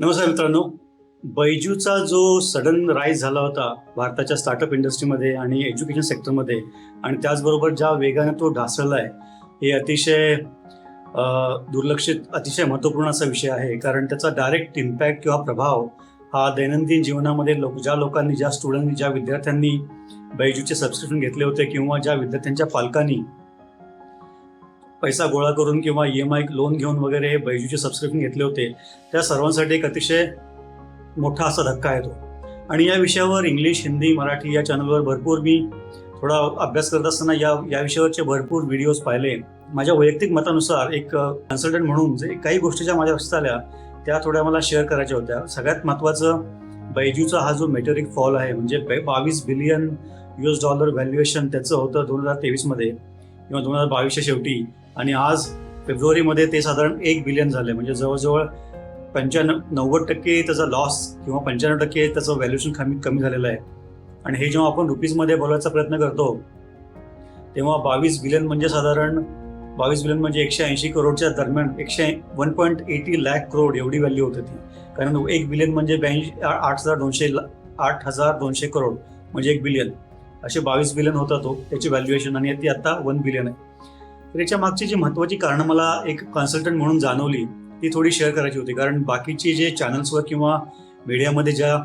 नमस्कार मित्रांनो. बैजूचा जो सडन राईज झाला होता भारताच्या स्टार्टअप इंडस्ट्रीमध्ये आणि एज्युकेशन सेक्टरमध्ये आणि त्याचबरोबर ज्या वेगाने तो ढासळला आहे हे अतिशय दुर्लक्षित अतिशय महत्त्वपूर्ण असा विषय आहे. कारण त्याचा डायरेक्ट इम्पॅक्ट किंवा प्रभाव हा दैनंदिन जीवनामध्ये लोक ज्या लोकांनी ज्या स्टुडंटनी ज्या विद्यार्थ्यांनी बैजूचे सबस्क्रिप्शन घेतले होते किंवा ज्या विद्यार्थ्यांच्या पालकांनी पैसा गोळा करून किंवा ई एम आय लोन घेऊन वगैरे हे बैजूचे सबस्क्रिप्शन घेतले होते त्या सर्वांसाठी एक अतिशय मोठा असा धक्का येतो आणि या विषयावर इंग्लिश हिंदी मराठी या चॅनलवर भरपूर मी थोडा अभ्यास करत असताना या या विषयावरचे भरपूर व्हिडिओज पाहिले. माझ्या वैयक्तिक मतानुसार एक कन्सल्टंट म्हणून जे काही गोष्टी ज्या माझ्या लक्षात आल्या त्या थोड्या मला शेअर करायच्या होत्या. सगळ्यात महत्त्वाचं बैजूचा हा जो मेटेरिक फॉल आहे म्हणजे बावीस billion U S dollar valuation त्याचं होतं दोन हजार तेवीसमध्ये किंवा दोन हजार बावीसच्या शेवटी. आणि आज फेब्रुवारीमध्ये ते साधारण एक बिलियन झाले. म्हणजे जवळजवळ पंच्याण्णव नव्वद टक्के त्याचा लॉस किंवा पंच्याण्णव टक्के त्याचं व्हॅल्युएशन कमी कमी झालेलं आहे. आणि हे जेव्हा आपण रुपीजमध्ये बोलायचा प्रयत्न करतो तेव्हा बावीस बिलियन म्हणजे साधारण बावीस बिलियन म्हणजे एकशे ऐंशी करोडच्या दरम्यान एकशे one point eighty lakh crore एवढी व्हॅल्यू होती ती. कारण एक बिलियन म्हणजे ब्याऐंशी आठ हजार दोनशे आठ हजार दोनशे करोड म्हणजे एक बिलियन असे बावीस बिलियन होता तो त्याची व्हॅल्युएशन आणि ती आता वन बिलियन आहे. तर याच्या मागची जी महत्त्वाची कारणं मला एक कन्सल्टंट म्हणून जाणवली ती थोडी शेअर करायची होती. कारण बाकीचे जे चॅनल्सवर किंवा मीडियामध्ये ज्या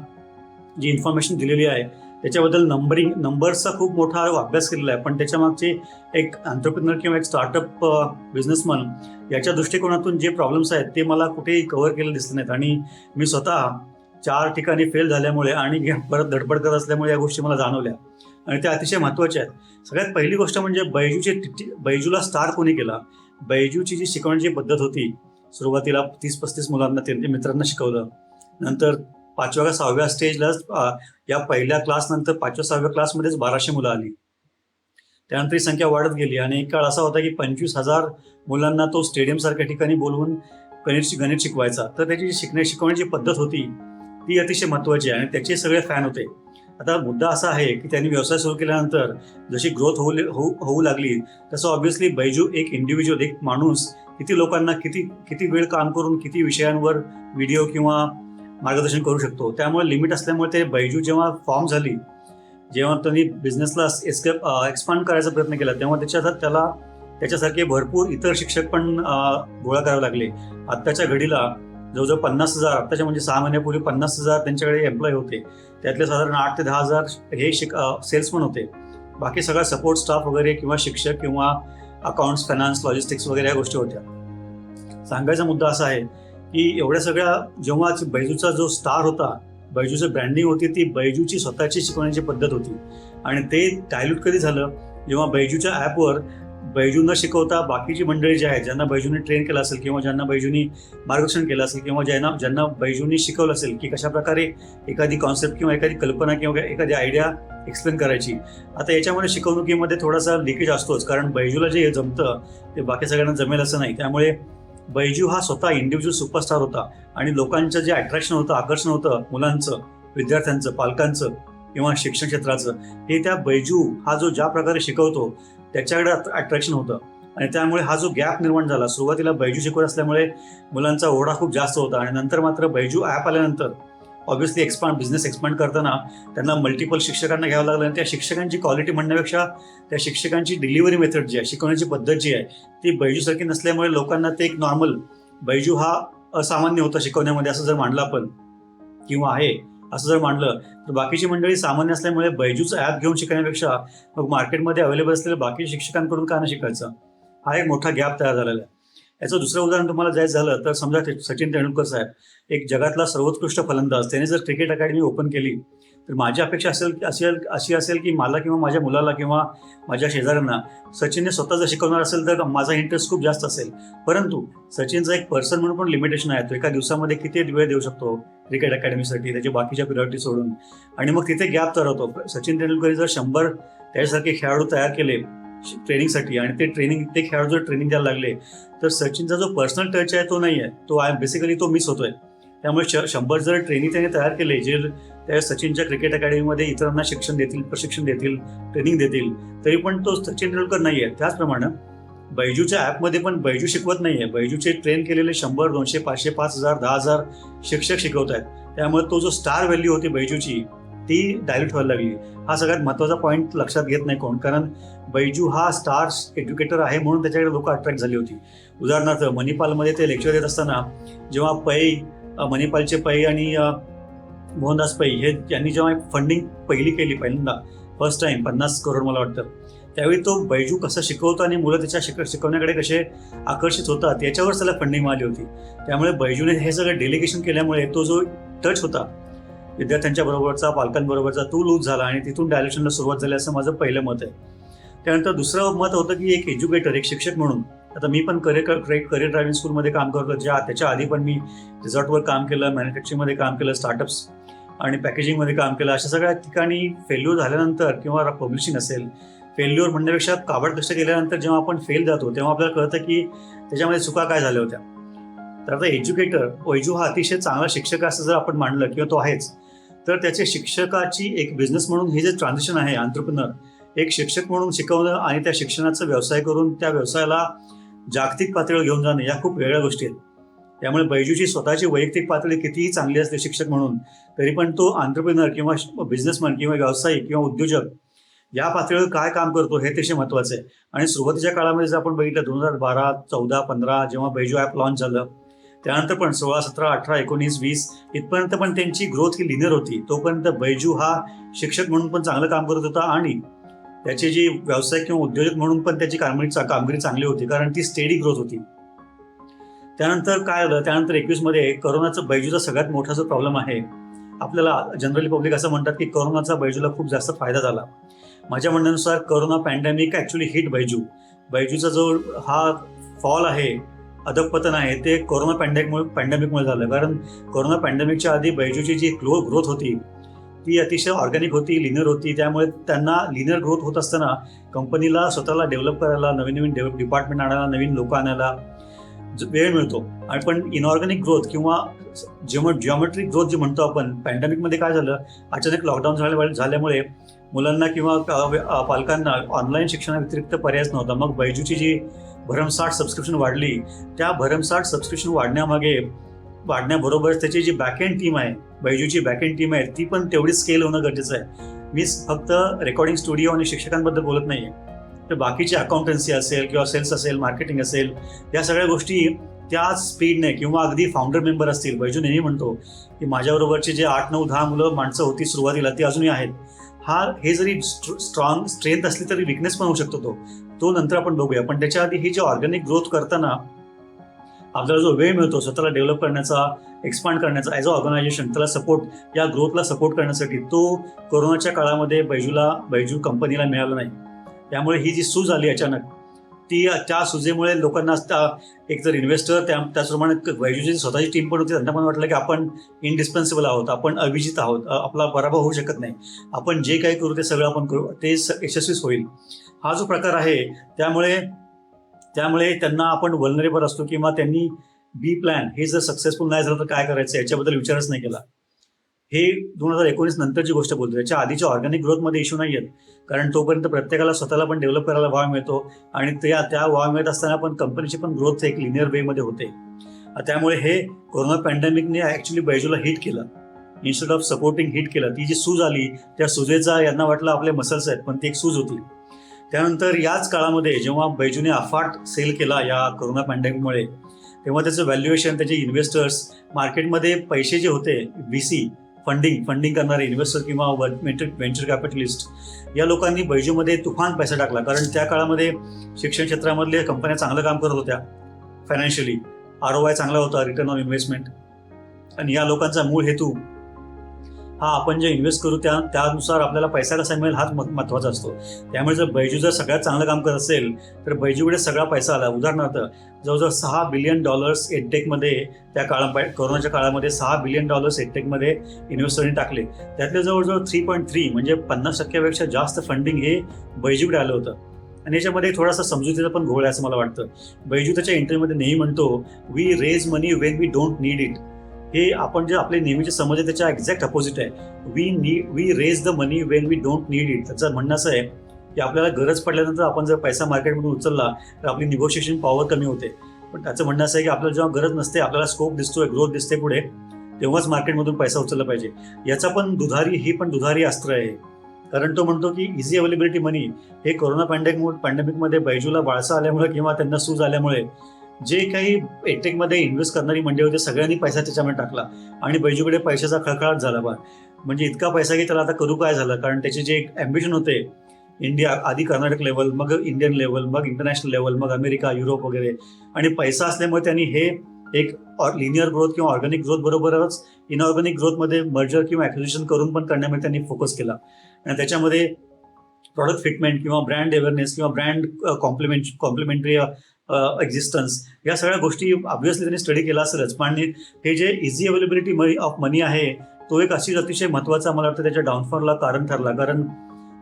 जी इन्फॉर्मेशन दिलेली आहे त्याच्याबद्दल नंबरिंग नंबर्सचा खूप मोठा अभ्यास केलेला आहे. पण त्याच्यामागचे एक अंतरप्रिनर किंवा एक स्टार्टअप बिझनेसमन याच्या दृष्टिकोनातून जे प्रॉब्लेम्स आहेत ते मला कुठेही कव्हर केले दिसले नाहीत. आणि मी स्वतः चार ठिकाणी फेल झाल्यामुळे आणि परत धडपड करत असल्यामुळे या गोष्टी मला जाणवल्या. आणि त्या अतिशय महत्त्वाच्या आहेत. सगळ्यात पहिली गोष्ट म्हणजे बैजूचे बैजूला स्टार कोणी केला? बैजूची जी शिकवण्याची पद्धत होती सुरुवातीला तीस पस्तीस मुलांना त्यांच्या मित्रांना शिकवलं. नंतर पाचव्या का सहाव्या स्टेजलाच या पहिल्या क्लास नंतर पाचव्या सहाव्या क्लासमध्येच बाराशे मुलं आली. त्यानंतर ही संख्या वाढत गेली आणि एक काळ असा होता की पंचवीस हजार मुलांना तो स्टेडियमसारख्या ठिकाणी बोलवून गणित गणित शिकवायचा. तर त्याची जी शिकण्या शिकवण्याची पद्धत होती ती अतिशय महत्त्वाची आहे आणि त्याचे सगळे फॅन होते. आता मुद्दा असा आहे की त्यांनी व्यवसाय सुरू केल्यानंतर जशी ग्रोथ होऊ होऊ होऊ लागली तसं ऑब्व्हियसली बैजू एक इंडिव्हिज्युअल एक माणूस किती लोकांना किती किती वेळ काम करून किती विषयांवर व्हिडिओ किंवा मार्गदर्शन करू शकतो. त्यामुळे लिमिट असल्यामुळे ते बैजू जेव्हा फॉर्म झाली जेव्हा त्यांनी बिझनेसला एस्केप एक्सपांड करायचा प्रयत्न केला तेव्हा त्याच्यात त्याला त्याच्यासारखे भरपूर इतर शिक्षक पण गोळा करावे लागले. आत्ताच्या घडीला जवळजवळ पन्नास हजार आत्ताच्या म्हणजे सहा महिन्यापूर्वी पन्नास हजार त्यांच्याकडे एम्प्लॉय होते. त्यातले साधारण आठ ते दहा हजार हे शिक सेल्समन होते. बाकी सगळा सपोर्ट स्टाफ वगैरे किंवा शिक्षक किंवा अकाउंट्स फायनान्स लॉजिस्टिक्स वगैरे या गोष्टी होत्या. सांगायचा मुद्दा असा आहे की एवढ्या सगळ्या जेव्हा बैजूचा जो स्टार होता बैजूचं ब्रँडिंग होती ती बैजूची स्वतःची शिकवण्याची पद्धत होती. आणि ते डायल्यूट कधी झालं? जेव्हा बैजूच्या ॲपवर बैजू न शिकवता बाकीची मंडळी जी आहेत ज्यांना बैजूने ट्रेन केलं असेल किंवा ज्यांना बैजूनी मार्गदर्शन केलं असेल किंवा ज्यांना ज्यांना बैजूनी शिकवलं असेल की कशा प्रकारे एखादी कॉन्सेप्ट किंवा एखादी कल्पना किंवा एखादी आयडिया एक्सप्लेन करायची. आता याच्यामध्ये शिकवणुकीमध्ये थोडासा लिकेज असतोच कारण बैजूला जे जमतं ते बाकी सगळ्यांना जमेल असं नाही. त्यामुळे बैजू हा स्वतः इंडिव्हिज्युअल सुपरस्टार होता आणि लोकांचं जे अट्रॅक्शन होतं आकर्षण होतं मुलांचं विद्यार्थ्यांचं पालकांचं किंवा शिक्षण क्षेत्राचं हे त्या बैजू हा जो ज्या प्रकारे शिकवतो त्याच्याकडे अट्रॅक्शन होतं. आणि त्यामुळे हा जो गॅप निर्माण झाला सुरुवातीला बैजू शिकवत असल्यामुळे मुलांचा ओढा खूप जास्त होता आणि नंतर मात्र बैजू ॲप आल्यानंतर ऑब्व्हियसली एक्सपांड बिझनेस एक्सपांड करताना त्यांना मल्टिपल शिक्षकांना घ्यावं लागलं आणि त्या शिक्षकांची क्वालिटी म्हणण्यापेक्षा त्या शिक्षकांची डिलिव्हरी मेथड जी आहे शिकवण्याची पद्धत जी आहे ती बैजूसारखी नसल्यामुळे लोकांना ते एक नॉर्मल बैजू हा असामान्य होता शिकवण्यामध्ये असं जर मांडलं आपण किंवा आहे असं जर मांडलं तर बाकीची मंडळी सामान्य असल्यामुळे बैजूचं ॲप घेऊन शिकण्यापेक्षा मग मार्केटमध्ये अवेलेबल असलेल्या बाकी शिक्षकांकडून का नाही शिकायचं? हा एक मोठा गॅप तयार झालेला आहे. याचं दुसरं उदाहरण तुम्हाला जायचं झालं तर समजा सचिन तेंडुलकर साहेब एक जगातला सर्वोत्कृष्ट फलंदाज त्याने जर क्रिकेट अकॅडमी ओपन केली तर माझी अपेक्षा असेल असेल अशी असेल की मला किंवा माझ्या मुलाला किंवा माझ्या शेजाऱ्यांना सचिनने स्वतः जर शिकवणार असेल तर माझा इंटरेस्ट खूप जास्त असेल. परंतु सचिनचा एक पर्सन म्हणून पण लिमिटेशन आहे. तो एका दिवसामध्ये किती वेळ देऊ शकतो? क्रिकेट अकॅडमीसाठी त्याच्या बाकीच्या प्रियॉरिटी सोडून. आणि मग तिथे गॅप ठरवतो. होतो सचिन तेंडुलकर जर शंभर त्याच्यासारखे खेळाडू तयार केले ट्रेनिंगसाठी आणि ते ट्रेनिंग ते खेळाडू जर ट्रेनिंग द्यायला लागले तर सचिनचा जो पर्सनल टच आहे तो नाही आहे तो आय बेसिकली तो मिस होतोय. त्यामुळे श शंभर जर ट्रेनिंग त्याने तयार केले जे त्या सचिनच्या क्रिकेट अकॅडमीमध्ये इतरांना शिक्षण देतील प्रशिक्षण देतील ट्रेनिंग देतील तरी पण तो सचिन तेंडुलकर नाही आहे त्याचप्रमाणे बैजूच्या ॲपमध्ये पण बैजू शिकवत नाही आहे बैजूचे ट्रेन केलेले शंभर दोनशे पाचशे पाच हजार दहा हजार शिक्षक शिकवत आहेत त्यामुळे तो जो स्टार व्हॅल्यू होती बैजूची ती डायल्यूट व्हायला लागली. हा सगळ्यात महत्त्वाचा पॉईंट लक्षात घेत नाही कोण. कारण बैजू हा स्टार्स एज्युकेटर आहे म्हणून त्याच्याकडे लोक अट्रॅक्ट झाली होती. उदाहरणार्थ मणिपालमध्ये ते लेक्चर देत असताना जेव्हा पै मणिपालचे पै आणि मोहनदास पै हे यांनी जेव्हा फंडिंग पहिली केली पहिल्यांदा फर्स्ट टाइम पन्नास करोड मला वाटतं त्यावेळी तो बैजू कसा शिकवतो आणि मुलं त्याच्या शिक शिकवण्याकडे कसे आकर्षित होतात याच्यावर त्याला फंडिंग मिळाली होती. त्यामुळे बैजूने हे सगळं डेलिगेशन केल्यामुळे तो जो टच होता विद्यार्थ्यांच्या बरोबरचा पालकांबरोबरचा तो लूज झाला आणि तिथून डायलेक्शनला सुरुवात झाली असं माझं पहिलं मत आहे. त्यानंतर दुसरं मत होतं की एक एज्युकेटर एक शिक्षक म्हणून आता मी पण करिअर करिअर ड्रायव्हिंग स्कूलमध्ये काम करतो ज्या त्याच्या आधी पण मी रिझॉर्टवर काम केलं मॅन्युफॅक्चरिंगमध्ये काम केलं स्टार्टअप्स आणि पॅकेजिंगमध्ये काम केलं. अशा सगळ्या ठिकाणी फेल्युअर झाल्यानंतर किंवा पब्लिशिंग असेल फेल्युअर म्हणण्यापेक्षा काबड कष्ट केल्यानंतर जेव्हा आपण फेल जातो तेव्हा आपल्याला कळतं की त्याच्यामध्ये चुका काय झाल्या होत्या. तर आता एज्युकेटर वैजू हा अतिशय चांगला शिक्षक असं जर आपण मानलं किंवा तो आहेच तर त्याचे शिक्षकाची एक बिझनेस म्हणून हे जे ट्रान्झॅक्शन आहे आंतरप्रिनर एक शिक्षक म्हणून शिकवणं आणि त्या शिक्षणाचा व्यवसाय करून त्या व्यवसायाला जागतिक पातळीवर घेऊन जाणं या खूप वेगळ्या गोष्टी आहेत. त्यामुळे बैजूची स्वतःची वैयक्तिक पातळी कितीही चांगली असते शिक्षक म्हणून तरी पण तो आंतरप्रिनर किंवा बिझनेसमॅन किंवा व्यावसायिक किंवा उद्योजक या पातळीवर काय काम करतो हे अतिशय महत्त्वाचं आहे. आणि सुरुवातीच्या काळामध्ये जर आपण बघितलं दोन हजार बारा चौदा पंधरा जेव्हा बैजू ॲप लॉन्च झालं त्यानंतर पण सोळा सतरा अठरा एकोणीस वीस इथपर्यंत पण त्यांची ग्रोथ ही लिनियर होती. तोपर्यंत बैजू हा शिक्षक म्हणून पण चांगलं काम करत होता आणि त्याची जी व्यावसायिक किंवा उद्योजक म्हणून पण त्याची कामगिरी चा- कामगिरी चांगली होती कारण ती स्टेडी ग्रोथ होती. त्यानंतर काय झालं? त्यानंतर एकवीसमध्ये करोनाचं बैजूचा सगळ्यात मोठा जो प्रॉब्लेम आहे आपल्याला जनरली पब्लिक असं म्हणतात की करोनाचा बैजूला खूप जास्त फायदा झाला. माझ्या म्हणण्यानुसार corona pandemic actually hit Byju. बैजूचा जो हा फॉल आहे अधपतन आहे ते कोरोना पॅन्डेमिकमुळे पॅन्डेमिकमुळे झालं. कारण कोरोना पॅन्डेमिकच्या आधी बैजूची जी ग्लो ग्रोथ होती ती अतिशय ऑर्गॅनिक होती लिनर होती. त्यामुळे त्यांना लिनर ग्रोथ होत असताना कंपनीला स्वतःला डेव्हलप करायला नवीन नवीन डेव्हलप डिपार्टमेंट आणायला नवीन लोक आणायला वेळ मिळतो. आणि पण इनऑर्गॅनिक ग्रोथ किंवा जेव्हा जिओमेट्रिक ग्रोथ जे म्हणतो आपण पॅन्डेमिकमध्ये काय झालं? अचानक लॉकडाऊन झाल्या झाल्यामुळे मुलांना किंवा पालकांना ऑनलाईन शिक्षणाव्यतिरिक्त पर्यायच नव्हता. मग बैजूची जी भरमसाठ सबस्क्रिप्शन वाढली त्या भरमसाठ सबस्क्रिप्शन वाढण्यामागे वाढण्याबरोबर त्याची जी बॅकएंड टीम आहे बैजूची बॅकएंड टीम आहे ती पण तेवढी स्केल होणं गरजेचं आहे. मी फक्त रेकॉर्डिंग स्टुडिओ आणि शिक्षकांबद्दल बोलत नाही आहे तर बाकीची अकाउंटन्सी असेल किंवा सेल्स असेल मार्केटिंग असेल या सगळ्या गोष्टी त्याच स्पीडने किंवा अगदी फाउंडर मेंबर असतील बैजू नेहमी म्हणतो की माझ्याबरोबरचे जे आठ नऊ दहा मुलं माणसं होती सुरुवातीला ती अजूनही आहेत. हा हे जरी स्ट्रॉंग स्ट्रेंथ असली तरी विकनेस पण होऊ शकतो तो. तो नंतर आपण बघूया. पण त्याच्या आधी ही जी ऑर्गॅनिक ग्रोथ करताना आपल्याला जो वेळ मिळतो स्वतःला डेव्हलप करण्याचा एक्सपांड करण्याचा ॲज अ ऑर्गनायझेशन त्याला सपोर्ट या ग्रोथला सपोर्ट करण्यासाठी तो कोरोनाच्या काळामध्ये बैजूला बैजू कंपनीला मिळाला नाही. त्यामुळे ही जी सूज आली अचानक ती त्या सुजेमुळे लोकांना त्या- एक तर इन्व्हेस्टर त्या त्याचप्रमाणे बैजूची स्वतःची टीम पण होती त्यांना पण वाटलं की आपण इनडिस्पेन्सिबल आहोत आपण अविजित आहोत आपला पराभव होऊ शकत नाही. आपण जे काही करू ते सगळं आपण करू ते स- यशस्वीच होईल. हा जो प्रकार आहे त्यामुळे त्यामुळे त्यांना आपण वल्नरेबल असतो किंवा त्यांनी बी प्लॅन हे जर सक्सेसफुल नाही झालं तर काय करायचं? याच्याबद्दल विचारच नाही केला. हे दोन हजार एकोणीस नंतरची गोष्ट बोलतो याच्या आधीच्या ऑर्गॅनिक ग्रोथमध्ये इश्यू नाही आहेत कारण तोपर्यंत प्रत्येकाला स्वतःला पण डेव्हलप करायला वाव मिळतो आणि त्या त्या वाव मिळत असताना पण कंपनीची पण ग्रोथ एक लिनियर वेमध्ये होते. त्यामुळे हे कोरोना पॅन्डेमिकने ॲक्च्युली बैजूला हिट केलं. इन्स्टेड ऑफ सपोर्टिंग हिट केलं. ती जी सूज आली त्या सुजेचा यांना वाटलं आपले मसल्स आहेत पण ती एक सूज होती. त्यानंतर याच काळामध्ये जेव्हा बैजूने अफाट सेल केला या कोरोना पॅन्डेमिकमुळे तेव्हा त्याचं व्हॅल्युएशन त्याचे इन्व्हेस्टर्स मार्केटमध्ये पैसे जे होते व्ही सी फंडिंग फंडिंग करणारे इन्व्हेस्टर किंवा वेंचर व्हेंचर कॅपिटलिस्ट या लोकांनी बैजूमध्ये तुफान पैसा टाकला. कारण त्या काळामध्ये शिक्षण क्षेत्रामधल्या कंपन्या चांगलं काम करत होत्या. फायनान्शियली आर ओ आय चांगला होता रिटर्न ऑन इन्व्हेस्टमेंट आणि या लोकांचा मूळ हेतू हा आपण जे इन्व्हेस्ट करू त्या त्यानुसार आपल्याला पैसा कसा मिळेल हाच मह- महत्त्वाचा असतो. त्यामुळे जर बैजू जर सगळ्यात चांगलं काम करत असेल तर बैजूकडे सगळा पैसा आला. उदाहरणार्थ जवळजवळ सहा बिलियन डॉलर्स एडटेकमध्ये त्या काळा कोरोनाच्या काळामध्ये सहा बिलियन डॉलर्स एडटेकमध्ये इन्व्हेस्टरने टाकले. त्यातले जवळजवळ थ्री पॉईंट थ्री म्हणजे पन्नास टक्क्यापेक्षा जास्त फंडिंग हे बैजूकडे आलं होतं. आणि याच्यामध्ये थोडासा समजुतीचा पण घोळ आहे असं मला वाटतं. बैजू त्याच्या इंटरव्ह्यूमध्ये नेहमी म्हणतो we raise money when we don't need it हे आपण जे आपले नेहमीचे समज आहे त्याच्या एक्झॅक्ट अपोजिट आहे. वी नी we raise the money when we don't need it त्याचं म्हणणं असं आहे की आपल्याला गरज पडल्यानंतर आपण जर पैसा मार्केटमधून उचलला तर आपली निगोशिएशन पॉवर कमी होते. पण त्याचं म्हणणं असं आहे की आपल्याला जेव्हा गरज नसते आपल्याला स्कोप दिसतोय ग्रोथ दिसते पुढे तेव्हाच मार्केटमधून पैसा उचलला पाहिजे. याचा पण दुधारी हे पण दुधारी अस्त्र आहे. कारण तो म्हणतो की इझी अवेलेबिलिटी मनी हे कोरोना पॅन्डेमिक पॅन्डेमिकमध्ये बैजूला बाळसा आल्यामुळे किंवा त्यांना सूज आल्यामुळे जे काही एटेकमध्ये इन्व्हेस्ट करणारी मंडळी होती सगळ्यांनी पैसा त्याच्यामध्ये टाकला. आणि बैजूकडे पैशाचा खळखळाट झाला बा. म्हणजे इतका पैसा की त्याला आता करू काय झालं? कारण त्याचे जे ॲम्बिशन होते इंडिया आधी कर्नाटक लेवल मग इंडियन लेवल मग इंटरनॅशनल लेवल मग अमेरिका युरोप वगैरे. आणि पैसा असल्यामुळे त्यांनी हे एक लिनियर ग्रोथ किंवा ऑर्गॅनिक ग्रोथ बरोबरच इनऑर्गॅनिक ग्रोथमध्ये मर्जर किंवा ॲक्विजिशन करून पण करण्यामध्ये त्यांनी फोकस केला. आणि त्याच्यामध्ये प्रॉडक्ट फिटमेंट किंवा ब्रँड अवेअरनेस किंवा ब्रँड कॉम्प्लिमेंट कॉम्प्लिमेंटरी एक्झिस्टन्स या सगळ्या गोष्टी ऑब्व्हियसली त्यांनी स्टडी केला असेलच. पण हे जे easy availability money of money आहे तो एक अशी अतिशय महत्त्वाचा मला वाटतं त्याच्या डाऊनफॉलला कारण ठरला. कारण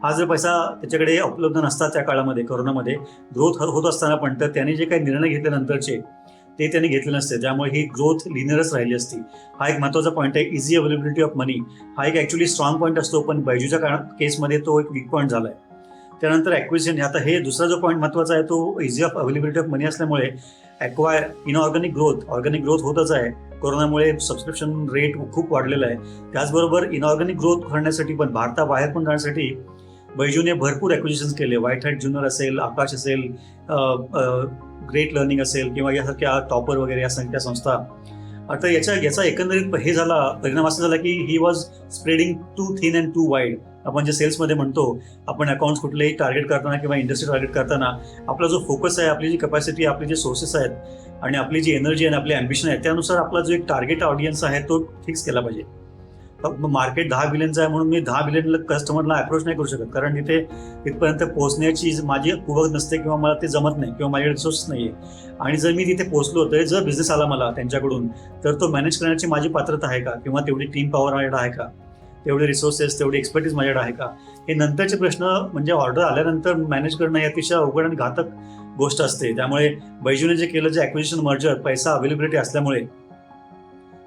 हा जर पैसा त्याच्याकडे उपलब्ध नसता त्या काळामध्ये कोरोनामध्ये ग्रोथ होत असताना पण तर त्याने जे काही निर्णय घेतल्यानंतरचे नंतरचे ते त्यांनी घेतले नसते. त्यामुळे ही ग्रोथ लिनियरच राहिली असती. हा एक महत्त्वाचा पॉईंट आहे इझी अवेलेबिलिटी ऑफ मनी हा एक ॲक्च्युली स्ट्रॉंग पॉईंट असतो पण बैजूच्या काळात केसमध्ये तो एक वीक पॉईंट झाला आहे त्यानंतर ॲक्विजन आता हे दुसरा जो पॉईंट महत्त्वाचा आहे तो easy of availability of money असल्यामुळे acquire inorganic growth organic growth होतच आहे. कोरोनामुळे सबस्क्रिप्शन रेट खूप वाढलेला आहे. त्याचबरोबर इनऑर्गॅनिक ग्रोथ करण्यासाठी पण भारताबाहेर पण जाण्यासाठी बैजूने भरपूर ॲक्विजिशन्स केले. व्हाईट हाईट ज्युनियर असेल आकाश असेल ग्रेट लर्निंग असेल किंवा यासारख्या टॉपर वगैरे यासारख्या संस्था आता याच्या याचा एकंदरीत हे झाला परिणाम असा झाला की he was spreading too thin and too wide आपण जे सेल्समध्ये म्हणतो आपण अकाउंट्स कुठलेही टार्गेट करताना किंवा इंडस्ट्री टार्गेट करताना आपला जो फोकस आहे आपली जी कपॅसिटी आपले जे सोर्सेस आहेत आणि आपली जी एनर्जी आणि आपली ॲम्बिशन आहे त्यानुसार आपला जो एक टार्गेट ऑडियन्स आहे तो फिक्स केला पाहिजे. मार्केट दहा बिलियनचं आहे म्हणून मी दहा बिलियनला कस्टमरला अप्रोच नाही करू शकत. कारण तिथे तिथपर्यंत पोहोचण्याची माझी कुवत नसते किंवा मला ते जमत नाही किंवा माझ्याकडे रिसोर्स नाही आहे आणि जर मी तिथे पोहोचलो तर जर बिझनेस आला मला त्यांच्याकडून तर तो मॅनेज करण्याची माझी पात्रता आहे का? किंवा तेवढी टीम पॉवर माझ्याकडे आहे का? तेवढे रिसोर्सेस तेवढी एक्सपर्टीज माझ्याकडे आहे का? हे नंतरचे प्रश्न म्हणजे ऑर्डर आल्यानंतर मॅनेज करणं ही अतिशय अवघड आणि घातक गोष्ट असते. त्यामुळे बैजूने जे केलं जे ॲक्विजिशन मर्जर पैसा अवेलेबिलिटी असल्यामुळे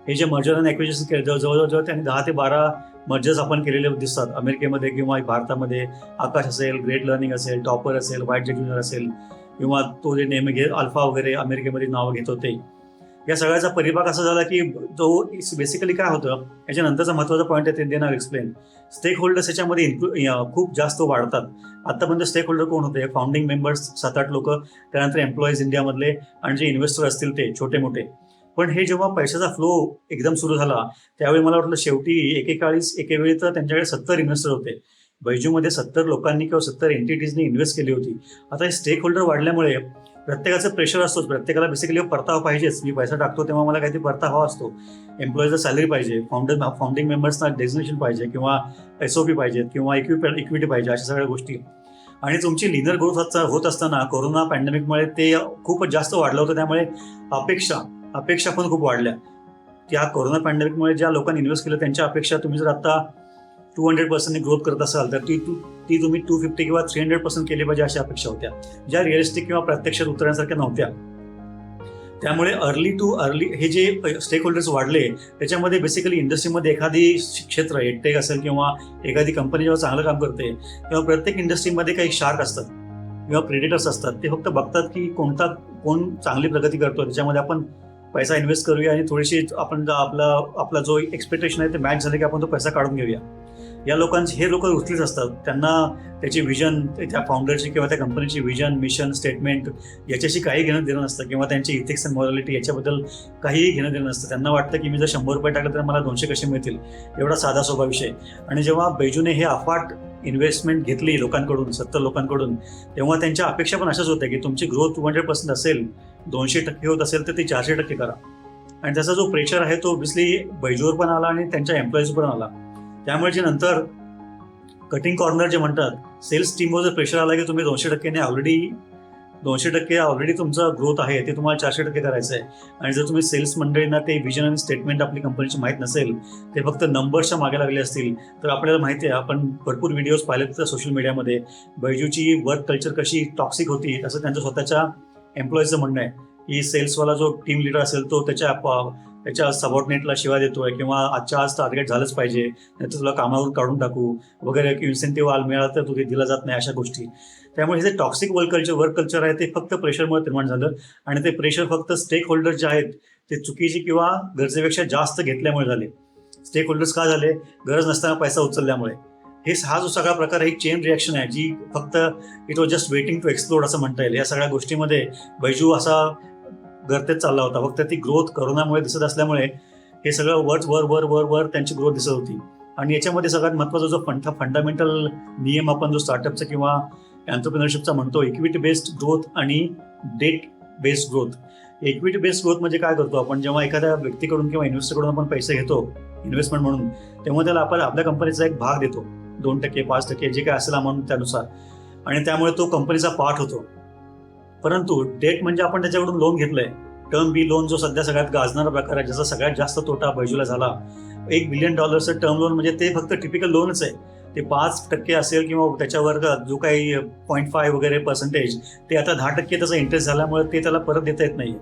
हे जे मर्जर आणि ॲक्विजिशन केले जवळजवळ जवळ त्यांनी दहा ते बारा मर्जर्स आपण केलेले दिसतात. अमेरिकेमध्ये किंवा भारतामध्ये आकाश असेल ग्रेट लर्निंग असेल टॉपर असेल व्हाईट जे ज्युनियर असेल किंवा तो जे नेहमी घे अल्फा वगैरे अमेरिकेमध्ये नावं घेत होते. या सगळ्याचा परिभाग असा झाला की जो बेसिकली काय होतं याच्यानंतरचा महत्त्वाचा पॉईंट आहे ते देणार एक्सप्लेन स्टेक होल्डर्स याच्यामध्ये इन्क्लू खूप जास्त वाढतात. आत्तापर्यंत स्टेक होल्डर कोण होते? फाउंडिंग मेंबर्स सात आठ लोक त्यानंतर एम्प्लॉईज इंडियामधले आणि जे इन्व्हेस्टर असतील ते छोटे मोठे पण हे जेव्हा पैशाचा फ्लो एकदम सुरू झाला त्यावेळी मला वाटलं शेवटी एकेकाळीच एकेवेळी तर त्यांच्याकडे सत्तर इन्व्हेस्टर होते. बैजूमध्ये सत्तर लोकांनी किंवा सत्तर एंटिटीजनी इन्व्हेस्ट केली होती. आता हे स्टेक होल्डर वाढल्यामुळे प्रत्येकाचं प्रेशर असतोच. प्रत्येकाला बेसिकली परतावा पाहिजेच. मी पैसा टाकतो तेव्हा मला काहीतरी परतावा असतो. एम्प्लॉईजला सॅलरी पाहिजे फाउंडर फाउंडिंग मेंबर्सना डेझिग्नेशन पाहिजे किंवा एस ओ पी पाहिजेत किंवा इक्विप इक्विटी पाहिजे अशा सगळ्या गोष्टी. आणि तुमची लिनर ग्रोथ होत असताना कोरोना पॅन्डेमिकमुळे ते खूपच जास्त वाढलं होतं. त्यामुळे अपेक्षा अपेक्षा पण खूप वाढल्या. त्या कोरोना पॅन्डेमिकमुळे ज्या लोकांनी इन्व्हेस्ट केलं त्यांच्या अपेक्षा तुम्ही जर आता टू हंड्रेड पर्सेंटने ग्रोथ करत असाल तर ती टू ती तुम्ही टू फिफ्टी किंवा थ्री हंड्रेड पर्सेंट केली पाहिजे अशा अपेक्षा होत्या. ज्या रिअलिस्टिक किंवा प्रत्यक्षात उतरण्यासारख्या नव्हत्या. त्यामुळे अर्ली टू अर्ली हे जे स्टेक होल्डर्स वाढले त्याच्यामध्ये बेसिकली इंडस्ट्रीमध्ये एखादी क्षेत्र एकटेक असेल किंवा एखादी कंपनी जेव्हा चांगलं काम करते तेव्हा प्रत्येक इंडस्ट्रीमध्ये काही शार्क असतात किंवा प्रेडिटर्स असतात. ते फक्त बघतात की कोणता कोण चांगली प्रगती करतो त्याच्यामध्ये आपण पैसा इन्व्हेस्ट करूया आणि थोडीशी आपण आपला आपला जो एक्सपेक्टेशन आहे ते मॅच झाले की आपण तो पैसा काढून घेऊया. या लोकांचे हे लोक उचलीच असतात. त्यांना त्याची विजन त्या फाउंडरची किंवा त्या कंपनीची विजन मिशन स्टेटमेंट याच्याशी काही घेणं देणं नसतं किंवा त्यांची इथिक्स अँड मॉरॅलिटी याच्याबद्दल काहीही घेणं देणं नसतं. त्यांना वाटतं की मी जर शंभर रुपये टाकलं तर मला दोनशे कसे मिळतील? एवढा साधा सोपा विषय. आणि जेव्हा बैजूने हे अफाट इन्व्हेस्टमेंट घेतली लोकांकडून सत्तर लोकांकडून तेव्हा त्यांच्या अपेक्षा पण अशाच होत्या की तुमची ग्रोथ टू हंड्रेड पर्सेंट असेल दोनशे टक्के होत असेल तर ती चारशे टक्के करा. आणि त्याचा जो प्रेशर आहे तो ओबियसली बैजूवर पण आला आणि त्यांच्या एम्प्लॉईज पण आला. त्यामुळे जे नंतर कटिंग कॉर्नर जे म्हणतात सेल्स टीमवर जर प्रेशर आला की तुम्ही दोनशे टक्क्याने ऑलरेडी दोनशे टक्के ऑलरेडी तुमचा ग्रोथ आहे ते तुम्हाला चारशे टक्के करायचं आहे आणि जर तुम्ही सेल्स मंडळींना ते विजन आणि स्टेटमेंट आपली कंपनीची माहीत नसेल ते फक्त नंबर्सच्या मागे लागले असतील तर आपल्याला माहिती आहे आपण भरपूर व्हिडिओज पाहिले तर सोशल मीडियामध्ये बैजूची वर्क कल्चर कशी टॉक्सिक होती असं त्यांचं स्वतःच्या एम्प्लॉईजचं म्हणणं आहे. की सेल्सवाला जो टीम लिडर असेल तो त्याच्या त्याच्या सबॉर्डिनेटला शिवा देतोय किंवा आजच्या आज टार्गेट झालंच पाहिजे नाही तर तुला कामावरून काढून टाकू वगैरे इन्सेंटिव्ह आल मिळाला तर तुझे दिला जात नाही अशा गोष्टी. त्यामुळे हे जे toxic work culture work culture आहे ते फक्त प्रेशरमुळे निर्माण झालं. आणि ते प्रेशर फक्त स्टेक होल्डर जे आहेत ते चुकीचे किंवा गरजेपेक्षा जास्त घेतल्यामुळे झाले. स्टेक होल्डर्स का झाले? गरज नसताना पैसा उचलल्यामुळे. हे हा जो सगळा प्रकार आहे, एक चेन रिॲक्शन आहे जी फक्त it was just waiting to explode असं म्हणता येईल. या सगळ्या गोष्टीमध्ये बैजू असा गर्तेत चालला होता. फक्त ती ग्रोथ करोनामुळे दिसत असल्यामुळे हे सगळं वर वर वर वर वर त्यांची ग्रोथ दिसत होती. आणि याच्यामध्ये सगळ्यात महत्त्वाचा जो फंड फंडामेंटल नियम आपण जो स्टार्टअपचा किंवा एंटरप्रिनरशिपचा म्हणतो इक्विटी बेस्ड ग्रोथ आणि debt based growth equity based growth म्हणजे काय करतो आपण? जेव्हा एखाद्या व्यक्तीकडून किंवा इन्व्हेस्टरकडून आपण पैसे घेतो इन्व्हेस्टमेंट म्हणून तेव्हा त्याला आपण आपल्या कंपनीचा एक भाग देतो. दोन टक्के पाच टक्के जे काय असेल अमाऊंट त्यानुसार. आणि त्यामुळे तो कंपनीचा पार्ट होतो. परंतु डेट म्हणजे आपण त्याच्याकडून लोन घेतलंय. टर्म बी लोन जो सध्या सगळ्यात गाजणारा प्रकार आहे ज्याचा सगळ्यात जास्त तोटा बैजूला झाला. एक बिलियन डॉलरचं टर्म लोन म्हणजे ते फक्त टिपिकल लोनच आहे. ते पाच टक्के असेल किंवा त्याच्यावर जो काही पॉईंट फाय वगैरे पर्सेंटेज ते आता दहा टक्के त्याचा इंटरेस्ट झाल्यामुळे ते त्याला परत देता येत नाही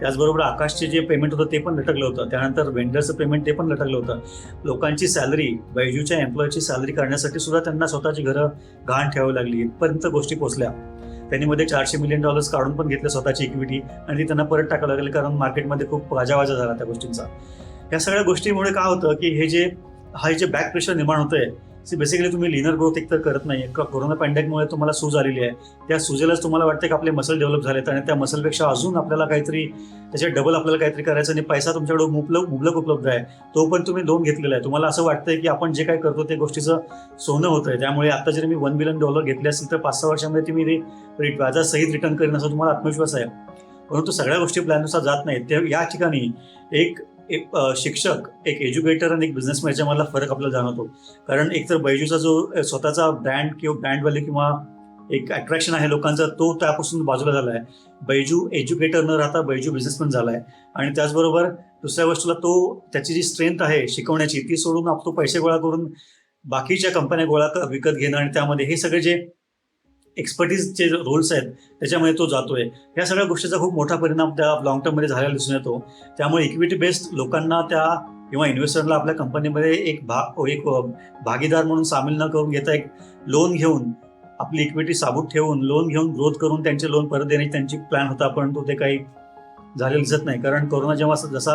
त्याचबरोबर आकाशचे जे पेमेंट होतं ते पण लटकलं होतं. त्यानंतर वेंडरचं पेमेंट ते पण लटकलं होतं. लोकांची सॅलरी बैजूच्या एम्प्लॉयची सॅलरी करण्यासाठी सुद्धा त्यांना स्वतःची घरं घाण ठेवावी लागली. इथपर्यंत गोष्टी पोचल्या. त्यांनी मध्ये चारशे मिलियन डॉलर्स काढून पण घेतले स्वतःची इक्विटी आणि ती त्यांना परत टाकावं लागेल कारण मार्केटमध्ये खूप वाजावाजा झाला त्या गोष्टींचा. या सगळ्या गोष्टीमुळे काय होतं की हे जे हा जे बॅक प्रेशर निर्माण होतंय बेसिकली तुम्ही लिनर ग्रोथ एकतर करत नाही कोरोना पॅन्डेमिकमुळे तुम्हाला सूज आलेली आहे? त्या सुजेलाच तुम्हाला वाटतं की आपले मसल डेव्हलप झालेत आणि त्या मसलपेक्षा अजून आपल्याला काहीतरी त्याच्या डबल आपल्याला काहीतरी करायचं आणि पैसा तुमच्याकडे मुबलक मुबलक उपलब्ध आहे. तो पण तुम्ही लोन घेतलेला आहे. तुम्हाला असं वाटतंय की आपण जे काय करतो ते गोष्टीचं सोनं होतंय. त्यामुळे आता जरी मी वन बिलियन डॉलर घेतले असतील तर पाच सहा वर्षामध्ये तुम्ही ते व्याजासहित रिटर्न करेन असा तुम्हाला आत्मविश्वास आहे. परंतु सगळ्या गोष्टी प्लॅननुसार जात नाहीत. त्या या ठिकाणी एक एक शिक्षक एक एज्युकेटर आणि एक बिझनेसमॅन याच्यामधला फरक आपल्याला जाणवतो. कारण एकतर बैजूचा जो स्वतःचा ब्रँड किंवा ब्रँड व्हॅल्यू किंवा एक अट्रॅक्शन आहे लोकांचा तो त्यापासून बाजूला झाला आहे बैजू एज्युकेटर न राहता बैजू बिझनेसमॅन झाला आहे आणि त्याचबरोबर दुसऱ्या गोष्टीला तो त्याची जी स्ट्रेंथ आहे शिकवण्याची ती सोडून तो पैसे गोळा करून बाकीच्या कंपन्या गोळा विकत घेणं आणि त्यामध्ये हे सगळे जे एक्सपर्टीजचे रोल्स आहेत त्याच्यामध्ये तो जातोय. या सगळ्या गोष्टीचा खूप मोठा परिणाम त्या लॉंग टर्ममध्ये झालेला दिसून येतो. त्यामुळे इक्विटी बेस्ड लोकांना त्या किंवा इन्व्हेस्टरला आपल्या कंपनीमध्ये एक भाग एक भागीदार म्हणून सामील न करून घेता एक लोन घेऊन आपली इक्विटी साबूत ठेवून लोन घेऊन ग्रोथ करून त्यांचे लोन परत देण्याची त्यांची प्लॅन होता परंतु ते काही झालेलं दिसत नाही. कारण कोरोना जेव्हा जसा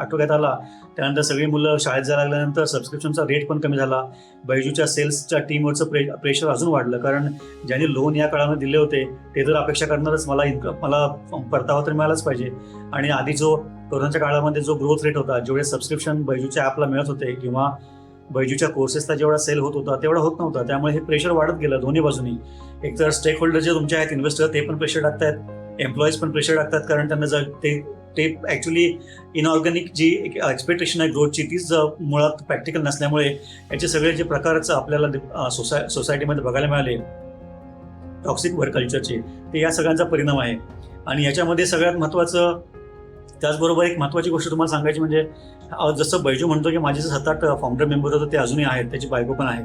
आटोक्यात आला त्यानंतर सगळी मुलं शाळेत जायला लागल्यानंतर सबस्क्रिप्शनचा रेट पण कमी झाला. बैजूच्या सेल्सच्या टीमवरचं प्रे प्रेशर अजून वाढलं. कारण ज्यांनी लोन या काळामध्ये दिले होते ते तर अपेक्षा करणारच. मला इन्कम मला परतावा तर मिळालाच पाहिजे. आणि आधी जो कोरोनाच्या काळामध्ये जो ग्रोथ रेट होता जेवढे सबस्क्रिप्शन बैजूच्या ॲपला मिळत होते किंवा बैजूच्या कोर्सेसला जेवढा सेल होत होता तेवढा होत नव्हता. त्यामुळे हे प्रेशर वाढत गेलं दोन्ही बाजूनी. एकतर स्टेक होल्डर जे तुमचे आहेत इन्व्हेस्टर ते पण प्रेशर टाकतायत. एम्प्लॉईज पण प्रेशर टाकतात कारण त्यांना जर ते ते ॲक्च्युली इनऑर्गॅनिक जी एक एक्सपेक्टेशन आहे ग्रोथची तीच मुळात प्रॅक्टिकल नसल्यामुळे याचे सगळे जे प्रकारच आपल्याला सोसाय सोसायटीमध्ये बघायला मिळाले. टॉक्सिक वर्क कल्चरचे ते या सगळ्यांचा परिणाम आहे. आणि याच्यामध्ये सगळ्यात महत्त्वाचं त्याचबरोबर एक महत्त्वाची गोष्ट तुम्हाला सांगायची म्हणजे जसं बैजू म्हणतो की माझे जे सात आठ फाउंडर मेंबर होते ते अजूनही आहेत. त्याची बायको पण आहे.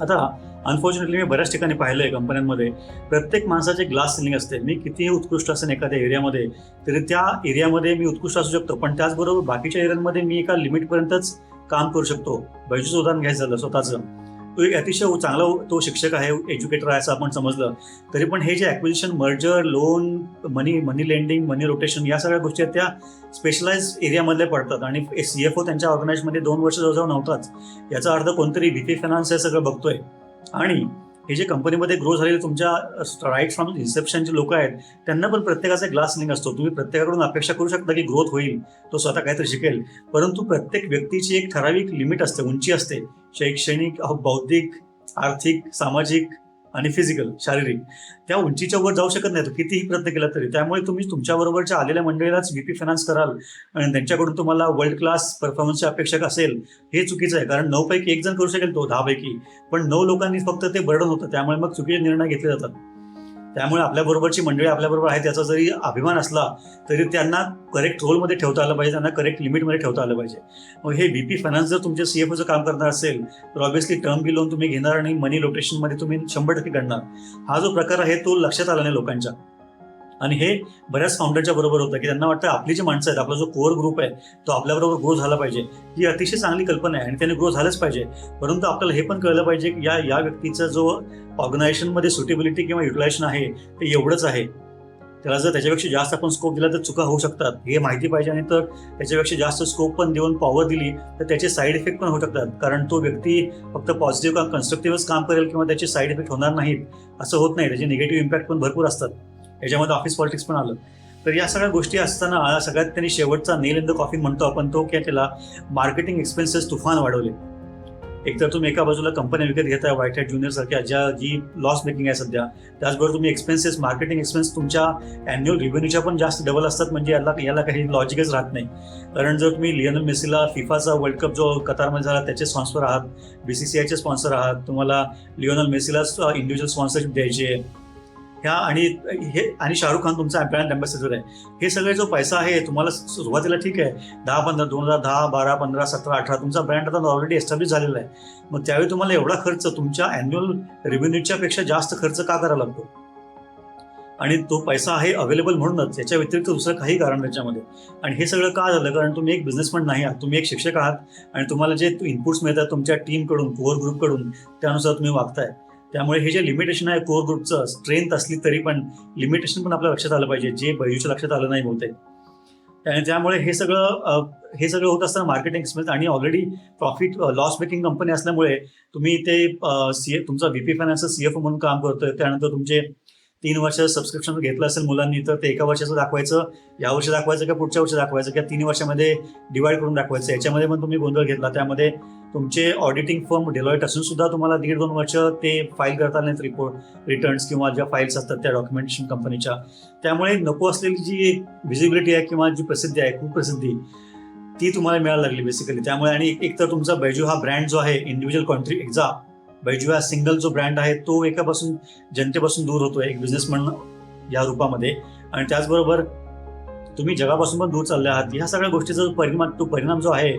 आता अनफॉर्च्युनेटली मी बऱ्याच ठिकाणी पाहिलं आहे कंपन्यांमध्ये. प्रत्येक माणसाचे ग्लास सिलिंग असते. मी कितीही उत्कृष्ट असेल एखाद्या एरियामध्ये तरी त्या एरियामध्ये मी उत्कृष्ट असू शकतो. पण त्याचबरोबर बाकीच्या एरियांमध्ये मी एका लिमिटपर्यंतच काम करू शकतो. बैजूचं उदाहरण घ्यायचं झालं स्वतःचं. तो एक अतिशय चांगला तो शिक्षक आहे एज्युकेटर आहे असं आपण समजलं. तरी पण हे जे acquisition merger loan money money lending money rotation या सगळ्या गोष्टी आहेत त्या स्पेशलाइज एरियामधले पडतात. आणि सी एफ ओ त्यांच्या ऑर्गनाईजमध्ये दोन वर्ष जवळजवळ नव्हताच. याचा अर्थ कोणतरी व्ही पी फायनान्स हे सगळं बघतोय. आणि हे जे कंपनीमध्ये ग्रो झालेले तुमच्या राईट फ्रॉम इन्सेप्शनचे लोक आहेत त्यांना पण प्रत्येकाचा एक ग्लास लिंक असतो. तुम्ही प्रत्येकाकडून अपेक्षा करू शकता की ग्रोथ होईल तो स्वतः काहीतरी शिकेल. परंतु प्रत्येक व्यक्तीची एक ठराविक लिमिट असते उंची असते. शैक्षणिक बौद्धिक आर्थिक सामाजिक आणि फिजिकल शारीरिक त्या उंचीच्या वर जाऊ शकत नाही कितीही प्रयत्न केला तरी. त्यामुळे तुम्ही तुमच्याबरोबरच्या आलेल्या मंडळीलाच व्ही पी फायनान्स कराल आणि त्यांच्याकडून तुम्हाला वर्ल्ड क्लास परफॉर्मन्सची अपेक्षा असेल हे चुकीचं आहे. कारण नऊ पैकी एक जण करू शकेल तो दहा पैकी पण नऊ लोकांनी फक्त ते बर्डन होतं त्यामुळे मग चुकीचे निर्णय घेतले जातात. त्यामुळे आपल्याबरोबरची मंडळी आपल्याबरोबर आहे त्याचा जरी अभिमान असला तरी त्यांना करेक्ट रोलमध्ये ठेवता आलं पाहिजे त्यांना करेक्ट लिमिटमध्ये ठेवता आलं पाहिजे. मग हे बी पी फायनान्स जर तुमच्या सी एफ ओचं काम करणार असेल तर ऑब्व्हियसली टर्म बी लोन तुम्ही घेणार आणि मनी लोकेशनमध्ये तुम्ही शंभर टक्के घडणार हा जो प्रकार आहे तो लक्षात आला नाही लोकांच्या. आणि हे बऱ्याच फाउंडरच्या बरोबर होतं की त्यांना वाटतं आपली जी माणसं आहेत आपला जो कोअर ग्रुप आहे तो आपल्याबरोबर ग्रो झाला पाहिजे. ही अतिशय चांगली कल्पना आहे आणि त्याने ग्रो झालंच पाहिजे. परंतु आपल्याला हे पण कळलं पाहिजे की या या व्यक्तीचा जो ऑर्गनायझेशनमध्ये सुटेबिलिटी किंवा युटिलायझेशन आहे ते एवढंच आहे. त्याला जर त्याच्यापेक्षा जास्त आपण स्कोप दिला तर चुका होऊ शकतात. हे माहिती पाहिजे आणि तर त्याच्यापेक्षा जास्त स्कोप पण देऊन पॉवर दिली तर त्याचे साईड इफेक्ट पण होऊ शकतात. कारण तो व्यक्ती फक्त पॉझिटिव्ह किंवा कन्स्ट्रक्टिव्हच काम करेल किंवा त्याचे साईड इफेक्ट होणार नाहीत असं होत नाही. त्याचे निगेटिव्ह इम्पॅक्ट पण भरपूर असतात. याच्यामध्ये ऑफिस पॉलिटिक्स पण आलं. तर या सगळ्या गोष्टी असताना सगळ्यात त्यांनी शेवटचा नेल इन द कॉफी म्हणतो आपण तो काय केला? मार्केटिंग एक्सपेन्सेस तुफान वाढवले. एकतर तुम्ही एका बाजूला कंपन्या विकत घेताय व्हाईट हॅट ज्युनियर सारख्या ज्या जी लॉस मेकिंग आहे सध्या त्याचबरोबर तुम्ही एक्सपेन्सेस मार्केटिंग एक्सपेन्स तुमच्या अॅन्युअल रिव्हेन्यूच्या पण जास्त डबल असतात म्हणजे याला याला काही लॉजिकच राहत नाही. कारण जर तुम्ही लियनल मेसीला फिफाचा वर्ल्ड कप जो कतारमध्ये झाला त्याचे स्पॉन्सर आहात बी सी सी आयचे स्पॉन्सर आहात तुम्हाला लिओनल मेसीलाच इंडिव्हिज्युअल स्पॉन्सरशिप द्यायची आहे ह्या आणि हे आणि शाहरुख खान तुमचा ब्रँड अँबॅसेडर आहे. हे सगळे जो पैसा आहे तुम्हाला सुरुवातीला ठीक आहे. दहा पंधरा दोन हजार दहा बारा पंधरा सतरा अठरा तुमचा ब्रँड आता ऑलरेडी एस्टॅब्लिश झालेला आहे. मग त्यावेळी तुम्हाला एवढा खर्च तुमच्या अॅन्युअल रेव्हेन्यूच्या पेक्षा जास्त खर्च का करावा लागतो? आणि तो पैसा आहे अवेलेबल म्हणूनच. याच्या व्यतिरिक्त दुसरं काही कारण त्याच्यामध्ये. आणि हे सगळं का झालं? कारण तुम्ही एक बिझनेसमॅन नाही आहात. तुम्ही एक शिक्षक आहात. आणि तुम्हाला जे इनपुट्स मिळतात तुमच्या टीमकडून कोअर ग्रुपकडून त्यानुसार तुम्ही वागताय. त्यामुळे हे जे लिमिटेशन आहे कोर ग्रुपचं स्ट्रेंथ असली तरी पण लिमिटेशन पण आपल्या लक्षात आलं पाहिजे जे बैजूच्या लक्षात आलं नाही बहुतेक. आणि त्यामुळे हे सगळं हे सगळं होत असताना मार्केटिंग एक्सपेन्स आणि already profit loss making company असल्यामुळे तुम्ही ते सी ए तुमचा व्हीपी फायनान्स सी एफ म्हणून काम करतोय त्यानंतर तुमचे तीन वर्ष सबस्क्रिप्शन घेतलं असेल मुलांनी तर ते एका वर्षाचं दाखवायचं या वर्षी दाखवायचं का पुढच्या वर्षी दाखवायचं किंवा तीन वर्षामध्ये डिवाईड करून दाखवायचं याच्यामध्ये पण तुम्ही गोंधळ घेतला त्यामध्ये तुमचे ऑडिटिंग फर्म डेलॉईट असून सुद्धा तुम्हाला दीड दोन वर्ष ते फाईल करता नाहीत रिपोर्ट रिटर्न्स किंवा ज्या फाईल्स असतात त्या डॉक्युमेंटेशन कंपनीच्या त्यामुळे नको असलेली जी व्हिजिबिलिटी आहे किंवा जी प्रसिद्धी आहे खूप प्रसिद्धी ती तुम्हाला मिळायला लागली बेसिकली त्यामुळे आणि एक तर तुमचा बैजू हा ब्रँड जो आहे इंडिव्हिज्युअल कॉन्ट्री एक्झा बैजू हा सिंगल जो ब्रँड आहे तो एकापासून जनतेपासून दूर होतोय एक बिझनेसमॅन या रूपामध्ये. आणि त्याचबरोबर तुम्ही जगापासून पण दूर चालले आहात. ह्या सगळ्या गोष्टीचा जो परिणाम तो परिणाम जो आहे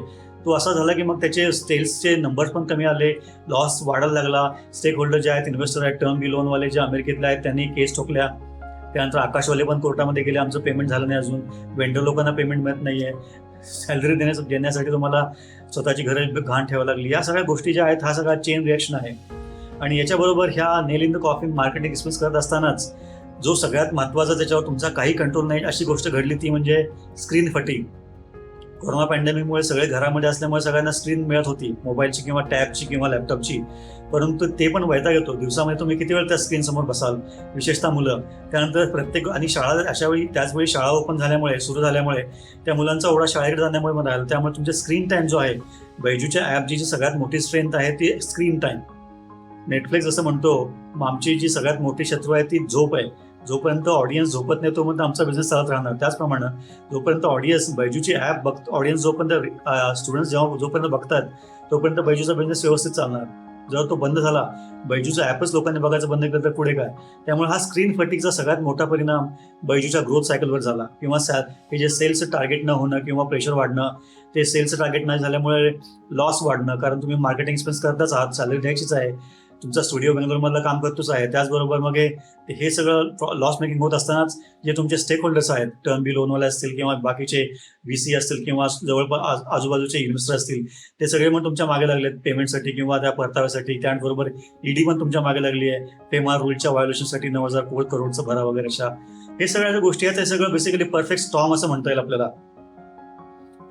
तो असा झाला की मग त्याचे सेल्सचे नंबर्स पण कमी आले लॉस वाढायला लागला. स्टेक होल्डर जे आहेत इन्व्हेस्टर आहेत टर्म बी लोनवाले जे अमेरिकेतले आहेत त्यांनी केस ठोकल्या. त्यानंतर आकाशवाले पण कोर्टामध्ये गेले आमचं पेमेंट झालं नाही अजून. वेंडर लोकांना पेमेंट मिळत आहे सॅलरी देण्यास देण्यासाठी तुम्हाला स्वतःची घरं घाण ठेवावी लागली. या सगळ्या गोष्टी ज्या आहेत हा सगळा चेन रिॲक्शन आहे. आणि याच्याबरोबर ह्या nail in the coffin marketing expense करत असतानाच जो सगळ्यात महत्त्वाचा त्याच्यावर तुमचा काही कंट्रोल नाही अशी गोष्ट घडली ती म्हणजे स्क्रीन फटिंग कोरोना पॅन्डेमिकमुळे सगळे घरामध्ये असल्यामुळे सगळ्यांना स्क्रीन मिळत होती मोबाईलची किंवा टॅबची किंवा लॅपटॉपची परंतु ते पण वैताग येतो. दिवसामध्ये तुम्ही किती वेळ त्या स्क्रीन समोर बसाल? विशेषतः मुलं. त्यानंतर प्रत्येक आणि शाळा अशा वेळी त्याचवेळी शाळा ओपन झाल्यामुळे सुरू झाल्यामुळे त्या मुलांचा ओढा शाळेकडे जाण्यामुळे पण राहिला त्यामुळे तुमचे स्क्रीन टाईम जो आहे बैजूच्या ॲपची जी सगळ्यात मोठी स्ट्रेंथ आहे ती स्क्रीन टाईम नेटफ्लिक्स असं म्हणतो आमची जी सगळ्यात मोठी शत्रू आहे ती झोप आहे. जोपर्यंत ऑडियन्स झोपत नाही तोपर्यंत आमचा बिझनेस चालत राहणार. त्याचप्रमाणे जोपर्यंत ऑडियन्स बैजूची ॲप बघ ऑडियन्स जोपर्यंत स्टुडंट्स जेव्हा जोपर्यंत बघतात तोपर्यंत बैजूचा बिझनेस व्यवस्थित चालणार. जर तो बंद झाला बैजूचा ॲपच लोकांनी बघायचं बंद केलं तर पुढे काय? त्यामुळे हा स्क्रीन फटिकचा सगळ्यात मोठा परिणाम बैजूच्या ग्रोथ सायकलवर झाला. किंवा सॅ हे जे सेल्सचं टार्गेट न होणं किंवा प्रेशर वाढणं ते सेल्सचं टार्गेट नाही झाल्यामुळे लॉस वाढणं. कारण तुम्ही मार्केटिंग एक्सपेन्स करताच आहात सॅलरी द्यायचीच आहे. तुमचा स्टुडिओ बेंगलोरमधलं काम करतोच आहे. त्याचबरोबर मग हे सगळं लॉस मेकिंग होत असतानाच जे तुमचे स्टेक होल्डर्स आहेत टर्म बी लोनवाले असतील किंवा बाकीचे व्ही सी असतील किंवा जवळपास आज- आजूबाजूचे इन्व्हेस्टर असतील ते सगळे मग तुमच्या मागे लागलेत पेमेंटसाठी किंवा त्या परताव्यासाठी. त्याचबरोबर ईडी पण तुमच्या मागे लागली आहे. पेमा रूलच्या व्हायोलेशनसाठी नऊ हजार कोट करोडचं भरा वगैरे अशा हे सगळ्या ज्या गोष्टी आहेत ते सगळं बेसिकली परफेक्ट स्टॉम असं म्हणता येईल आपल्याला.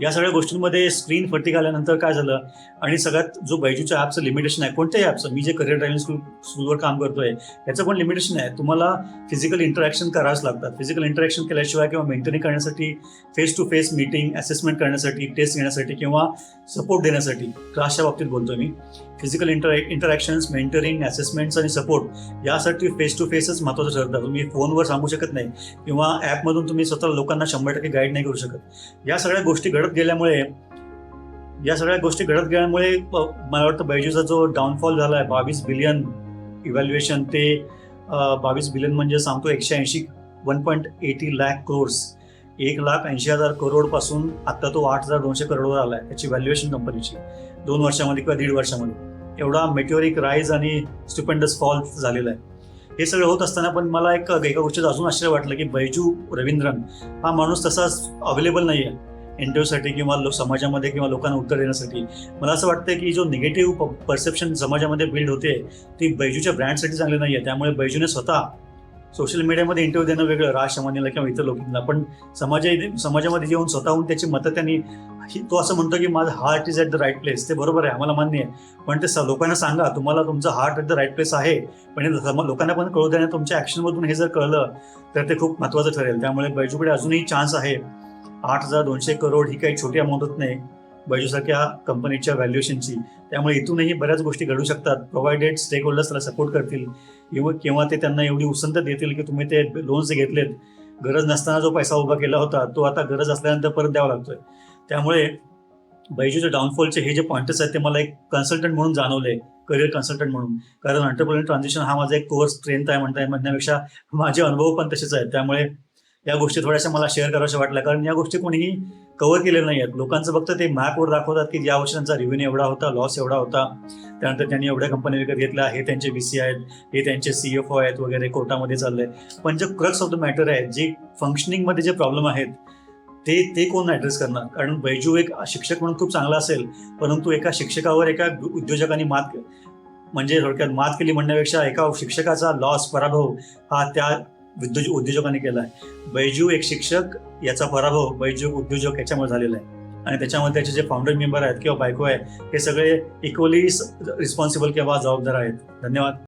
या सगळ्या गोष्टींमध्ये स्क्रीन फटिक आल्यानंतर काय झालं? आणि सगळ्यात जो बैजूच्या ॲपचं लिमिटेशन आहे कोणत्याही ॲपचं मी जे करिअर ड्रायव्हिंग स्कूल स्कूलवर काम करतोय त्याचं पण लिमिटेशन आहे. तुम्हाला फिजिकल इंटरॅक्शन करावंच लागतात. फिजिकल इंटरॅक्शन केल्याशिवाय किंवा मेंटेनिंग करण्यासाठी face to face meeting assessment करण्यासाठी टेस्ट घेण्यासाठी किंवा सपोर्ट देण्यासाठी क्लासच्या बाबतीत बोलतोय मी. Physical inter interactions mentoring assessments आणि सपोर्ट यासाठी फेस टू फेसच महत्त्वाचं ठरतं. तुम्ही फोनवर सांगू शकत नाही किंवा ॲपमधून तुम्ही स्वतः लोकांना शंभर टक्के गाईड नाही करू शकत. या सगळ्या गोष्टी घडत गेल्यामुळे या सगळ्या गोष्टी घडत गेल्यामुळे मला वाटतं बैजूचा जो डाऊनफॉल झाला आहे बावीस बिलियन इव्हॅल्युएशन ते बावीस बिलियन म्हणजे सांगतो एकशे ऐंशी one point eighty lakh crores एक लाख ऐंशी हजार करोडपासून आता तो आठ हजार दोनशे करोडवर आला आहे त्याची व्हॅल्युएशन कंपनीची दोन वर्षामध्ये किंवा दीड वर्षामध्ये. एवढा मेट्युरिक राईज आणि स्टुपेंडस फॉल झालेला आहे. हे सगळं होत असताना पण मला एक एका गोष्टीचं अजून आश्चर्य वाटलं की बैजू रवींद्रन हा माणूस तसाच अवेलेबल नाही आहे इंटरव्ह्यूसाठी किंवा लो समाजामध्ये किंवा लोकांना उत्तर देण्यासाठी. मला असं वाटतं की जो निगेटिव्ह परसेप्शन समाजामध्ये बिल्ड होते ती बैजूच्या ब्रँडसाठी चांगली नाही आहे त्यामुळे बैजूने स्वतः सोशल मीडियामध्ये इंटरव्ह्यू देणं वेगळं राज शमानीला किंवा इतर लोकांना. पण समाजा समाजामध्ये येऊन स्वतःहून त्याची मतं त्यांनी तो असं म्हणतो की माझं heart is at the right place ते बरोबर आहे आम्हाला मान्य आहे. पण ते स- लोकांना सांगा तुम्हाला तुमचं heart at the right place आहे. पण लोकांना पण कळू देणं तुमच्या ॲक्शनमधून हे जर कळलं तर ते खूप महत्त्वाचं ठरेल. त्यामुळे बैजूकडे अजूनही चान्स आहे. आठ हजार दोनशे करोड ही काही छोटी अमाऊंट होत नाही. बैजूसारख्या कंपनीच्या व्हॅल्युएशनची त्यामुळे इथूनही बऱ्याच गोष्टी घडू शकतात. प्रोव्हायडेड स्टेक होल्डर्स त्याला सपोर्ट करतील. किंवा किंवा ते त्यांना एवढी उसंत देतील की तुम्ही ते लोन्स घेतलेत. गरज नसताना जो पैसा उभा केला होता तो आता गरज असल्यानंतर परत द्यावा लागतोय. त्यामुळे बैजूच्या डाऊनफॉलचे हे जे पॉईंटर्स आहेत ते मला एक कन्सल्टंट म्हणून जाणवले. करिअर कन्सल्टंट म्हणून. कारण अंटरप्रिनर ट्रान्झिशन हा माझा एक कोर्स स्ट्रेंथ आहे म्हणता म्हणण्यापेक्षा माझे अनुभव पण तसेच आहेत. त्यामुळे या गोष्टी थोड्याशा मला शेअर कराव्याशा वाटल्या. कारण या गोष्टी कोणीही कव्हर केलेल्या नाही आहेत लोकांचं फक्त ते मॅपवर दाखवतात की या वर्षी त्यांचा रेव्हेन्यू एवढा होता लॉस एवढा होता. त्यानंतर त्यांनी एवढ्या कंपनी विकत घेतल्या. हे त्यांचे व्ही सी आहेत. हे त्यांचे सी एफ ओ आहेत वगैरे कोर्टामध्ये चाललंय. पण जे क्रक्स ऑफ द मॅटर आहे जे फंक्शनिंगमध्ये जे प्रॉब्लेम आहेत ते ते कोण ॲड्रेस करणार? कारण बैजू एक शिक्षक म्हणून खूप चांगला असेल परंतु एका शिक्षकावर एका उद्योजकांनी मात म्हणजे थोडक्यात मात केली म्हणण्यापेक्षा एका शिक्षकाचा लॉस पराभव हा त्या उद्योज उद्योजकांनी केला आहे बैजू एक शिक्षक याचा पराभव बैजू उद्योजक याच्यामुळे झालेला आहे. आणि त्याच्यामध्ये त्याचे जे फाउंडर मेंबर आहेत किंवा बायको आहे हे सगळे इक्वली रिस्पॉन्सिबल किंवा जबाबदार आहेत. धन्यवाद.